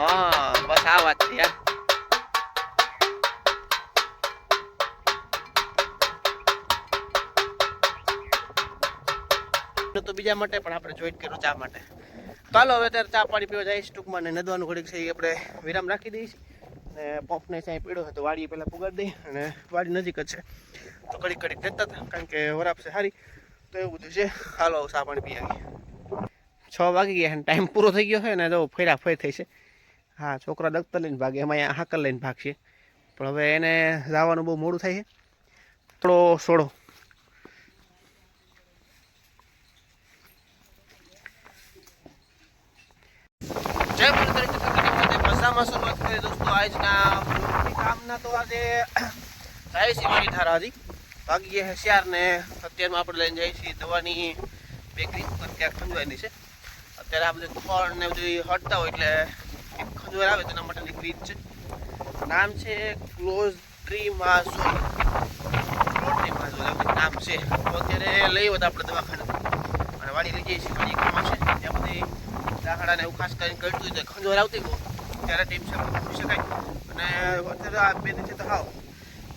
હા, બસ આ વાત છે. યાર તો બીજા માટે પણ આપણે જોઈન્ટ કર્યું ચા માટે. ચાલો હવે અત્યારે ચા પાણી પીવા જઈશ, ટૂંકમાં ને નદવાનું ઘડીક છે આપણે વિરામ રાખી દઈશ. અને પંપને ત્યાં પીડો હતો વાડી પહેલાં પુગાડી દઈ અને વાડી નજીક જ છે. તો ઘડીક ઘડીક જતા હતા, કારણ કે વરાપ છે સારી તો એવું બધું છે. હાલો ચા પાણી પી આવી છ વાગી ગયા અને ટાઈમ પૂરો થઈ ગયો છે ને તો ફેરા ફેર થઈ છે. હા, છોકરા દફતર લઈને ભાગે, એમાં અહીંયા હાકર લઈને ભાગશે. પણ હવે એને જવાનું બહુ મોડું થાય છે. થોડો સોડો. દોસ્તો. આજના કામના તો આજે જાય છે મારી ધારા હતી ભાગીએ ગયા ને અત્યારમાં આપણે લઈને જઈએ છીએ દવાની બેકરી અત્યારે ખંજવાની છે. અત્યારે આ બધું ખોળ ને બધું હટતા હોય એટલે એક આવે તેના માટેની એક છે. નામ છે ક્લોઝ ટ્રી માઝોલ ટ્રી માઝોલ નામ છે. તો અત્યારે લઈ વધ આપણે દવાખાને. અને વાડી લઈ જઈએ છીએ, વાડી એકમાં છે ત્યાં બધી દાખલાને એવું ખાસ કરીને કરતું હોય તો ખંજોર આવતી હોય. ત્યારે ટીમ છે ફૂકી શકાય. અને અત્યારે આ બે દિવસે તો હાવ.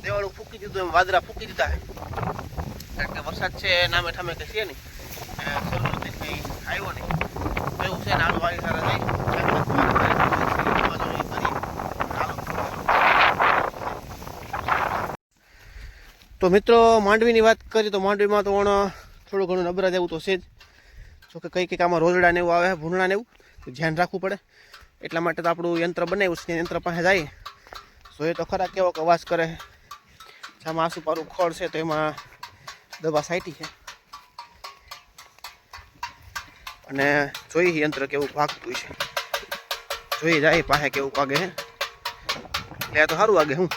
દેવાળું ફૂકી દીધું, એમ વાદરા ફૂકી દીધા. કારણ કે વરસાદ છે, નામે ઠામે કે છે નહીં. શરૂ કંઈ આવ્યો નહીં. એવું છે, ને આનું વાળી સારા થઈ. તો મિત્રો, માંડવીની વાત કરીએ તો માંડવીમાં તો પણ થોડું ઘણું નબરા જેવું તો છે જ. જોકે કંઈ કંઈક આમાં રોજડા ને એવું આવે, ભૂંડણા ને એવું ધ્યાન રાખવું પડે. એટલા માટે તો આપણું યંત્ર બનાવ્યું છે યંત્ર પાસે જાય. જોઈએ તો ખરા કેવો અવાજ કરે. જેમાં આસુપારું ખોળ છે તો એમાં દવા સાઈટી છે. અને જોઈએ યંત્ર કેવું ભાગતું છે. જોઈ જાય પાસે કેવું વાગે છે. એટલે તો સારું વાગે, હું.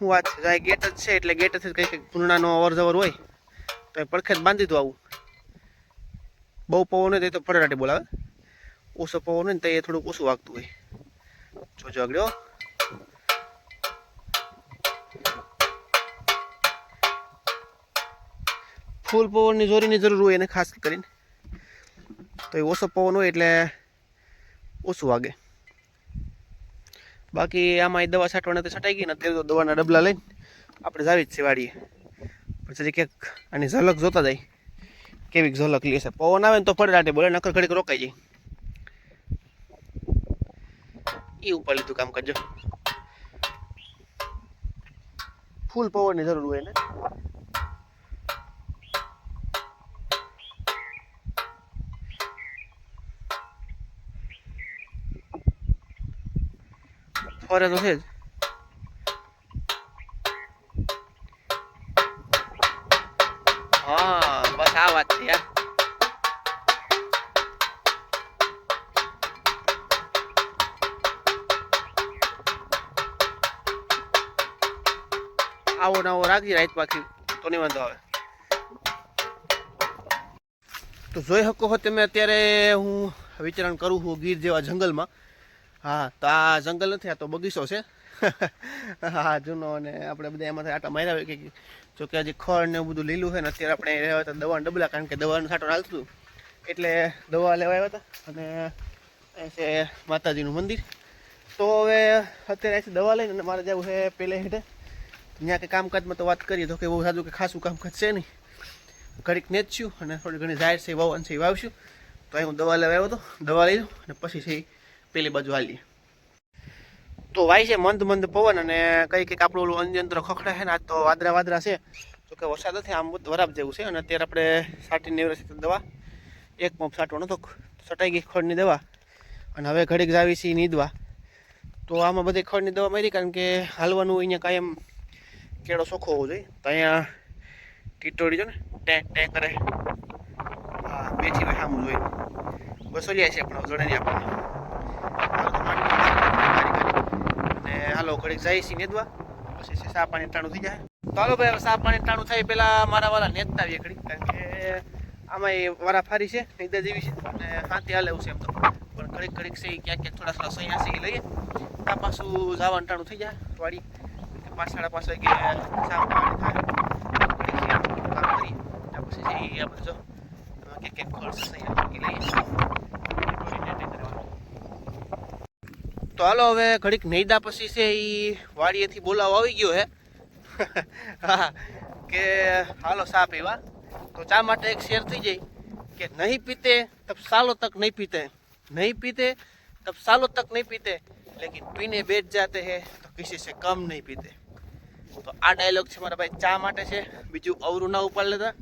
હું વાત છે જાય ગેટ જ છે, એટલે ગેટ જ કંઈક પૂર્ણાનો અવર જવર હોય, તો એ પડખે બાંધી દીધું આવું. બહુ પવન હોય તો ફટાટી બોલાવે. ઓછો પવન હોય ને તો એ થોડુંક ઓછું વાગતું હોય. જોજો આગળ ફૂલ પવનની જોરીની જરૂર હોય એને ખાસ કરીને. તો એ ઓછો પવન હોય એટલે ઓછું વાગે. બાકી આમાં એ દવા છાંટવાના તો છટાઈ ગઈ ને અત્યારે તો દવાના ડબલા લઈને આપણે જાવી જ છે વાડીએ પછી ક્યાંક આની ઝલક જોતા જાય. કેવી ઝલક લે છે. પવન આવે ને તો ફળદાટે બોલે નકર ઘડીક રોકાઈ જાય. એ ઉપર લીધું કામ કરજો. ફૂલ પવનની જરૂર હોય ને. ફરે તો છે જ હા બસ આ વાત છે યાર આવો નવો રાખી રાઈત પાછી તો નહીં વાંધો આવે તો જોઈ શકો હો તમે અત્યારે હું વિચરણ કરું છું ગીર જેવા જંગલમાં. હા, તો આ જંગલ નથી, આ તો બગીચો છે. હા, જૂનો અને આપણે બધા એમાંથી આટા માર્યા હોય કે જો કે હજી ખડ ને એવું બધું લીલું છે ને અત્યારે આપણે રહેવા હતા દવા ડબલા, કારણ કે દવાનું છાંટો નાખતું એટલે દવા લેવા આવ્યા હતા અને છે માતાજીનું મંદિર. તો હવે અત્યારે અહીંથી દવા લઈને મારે જવું છે પેલે હેઠે. ત્યાં કે કામકાજમાં તો વાત કરીએ, તો કે બહુ સાદું કે ખાસું કામકાજ છે નહીં. ઘડીક નેચ્યું અને થોડી ઘણી જાહેર છે વાવન છે એ વાવશું તો અહીં હું દવા લેવા આવ્યો હતો, દવા લઈ લઉં અને પછી છે ઈ પેલી બાજુ હાલીએ તો વાય છે મંદ મંદ પવન અને કઈ કંઈક આપણું ઓલું અન્યંત્ર ખખડે છે ને, આજ તો વાદરા વાદરા છે. તો કે વરસાદ નથી, આમ વરાબ જેવું છે. અને અત્યારે આપણે સાટી નેવરે દવા, એક પંપ સાટવાનો તો સટાઈ ગઈ ખડની દવા. અને હવે ઘડીક જાવી છે નીંદવા તો આમાં બધી ખડની દવા મારી, કારણ કે હાલવાનું અહીંયા કાયમ કેળો સોખો હોવો જોઈએ. તો અહીંયા ટીટોડી જો ને, ટેક ટેક કરે. હા, બેઠી હોય સામું જોઈએ બસો લ્યા છે પણ જોડે નહીં આપણને અને હાલો, ઘડીક જાય છે નેદવા. પછી સા પાણી ટાણું થઈ જાય. તો હાલો ભાઈ, હવે પાણી ટાણું થાય પેલા મારા વાળા નેતતા આવીએ ઘડીક, કારણ કે આમાં વારા ફારી છે નિદા જેવી છે, અને હાથી હાલે એવું છે એમ તો. પણ ઘડીક ઘડીક છે ક્યાંક ક્યાંક થોડા થોડા સૈયા છે એ લઈએ. ત્યાં પાછું જવાનું ટાણું થઈ જાય વાડી પાંચ સાડા પાંચ વાગે સા પાણી થાય ઘડીક છે કામ કરીએ ત્યાં પછી છે ઈ આપણે જો કે ક્યાંક ખોલશે નહીં આપણે લઈએ થોડી ટેટે કરવાનું. તો હાલો હવે ઘડીક નૈદા પછી છે એ વાડીએથી બોલાવો આવી ગયો હે. હા, કે હાલો ચા પીવા. તો ચા માટે એક શેર થઈ જાય કે નહીં પીતે તબ સાલો તક નહીં પીતે. નહીં પીતે તબ સાલો તક નહીં પીતે. લેકિન પીને બેઠ જાતે હે તો કિસી સે કમ નહીં પીતે. તો આ ડાયલોગ છે મારા ભાઈ ચા માટે છે. બીજું અવરું ના ઉપાડ લેતા.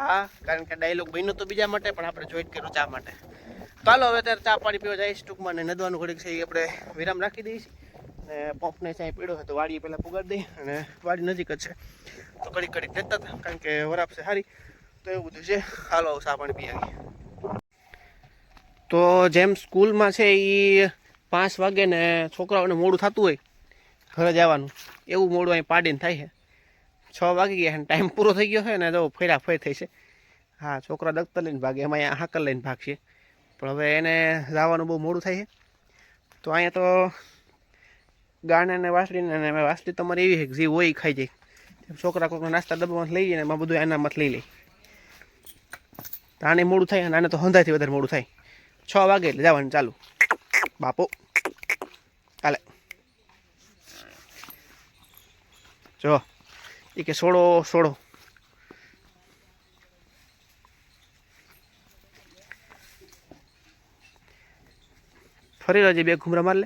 હા, કારણ કે ડાયલોગ બન્યો તો બીજા માટે, પણ આપણે જોઈન કર્યું ચા માટે. ચાલો હવે ત્યારે ચા પાણી પીવા જઈશ ટૂંકમાં ને નદવાનું ઘડીક છે આપણે વિરામ રાખી દઈશ અને પંપને ચાય પીડો હોય તો વાડીએ પહેલાં પુગાડી દઈ અને વાડી નજીક જ છે. તો ઘડીક ઘડીક જતા હતા, કારણ કે વરાપ છે સારી તો એવું બધું છે. હાલો ચા પાણી પી આવી તો જેમ સ્કૂલમાં છે એ પાંચ વાગે ને છોકરાઓને મોડું થતું હોય, ઘરે જવાનું, એવું મોડું અહીં પાડીને થાય છે. છ વાગી ગયા અને ટાઈમ પૂરો થઈ ગયો છે ને જો ફેરા ફેર થઈ છે. હા, છોકરા દફતર લઈને ભાગે, એમાં અહીંયા હાકર લઈને ભાગશે. પણ હવે એને જવાનું બહુ મોડું થાય છે. તો અહીંયા તો ગાને ને વાસળીને અને વાસળી તમારી એવી છે જે હોય ખાઈ જાય. છોકરા કોઈકના નાસ્તા ડબ્બામાં લઈ જાય ને એમાં બધું એનામાં લઈ લે. તો આને મોડું થાય અને આને તો હંધાથી વધારે મોડું થાય. છ વાગે એટલે જવાનું ચાલુ. બાપો. ચાલે જો. એ કે સોડો સોડો ફરી રહેજે, બે ઘુમરા માર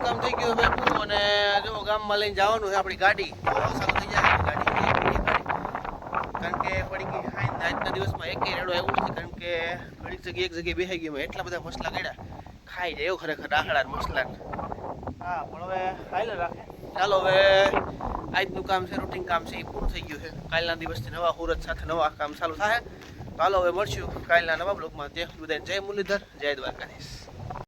કામ થઈ ગયું અને જો ગામમાં લઈને જવાનું આપણી ગાડી. કારણ કે આજના દિવસમાં એક રેડો એવું નથી. કારણ કે જગ્યાએ એક જગ્યાએ બેસી ગઈ એટલા બધા મસલા કર્યા ખાઈ જાય ખરેખર રાખડા મસલા હા, પણ હવે હાલે રાખે. ચાલો હવે આજનું કામ છે, રૂટિન કામ છે, એ પૂરું થઈ ગયું છે. કાલના દિવસથી નવા હુરત સાથે નવા કામ ચાલુ થાય. ચાલો હવે મળશું કાલના નવા બ્લોગમાં. જય બધાને. જય મુરલીધર. જય દ્વારકાધીશ.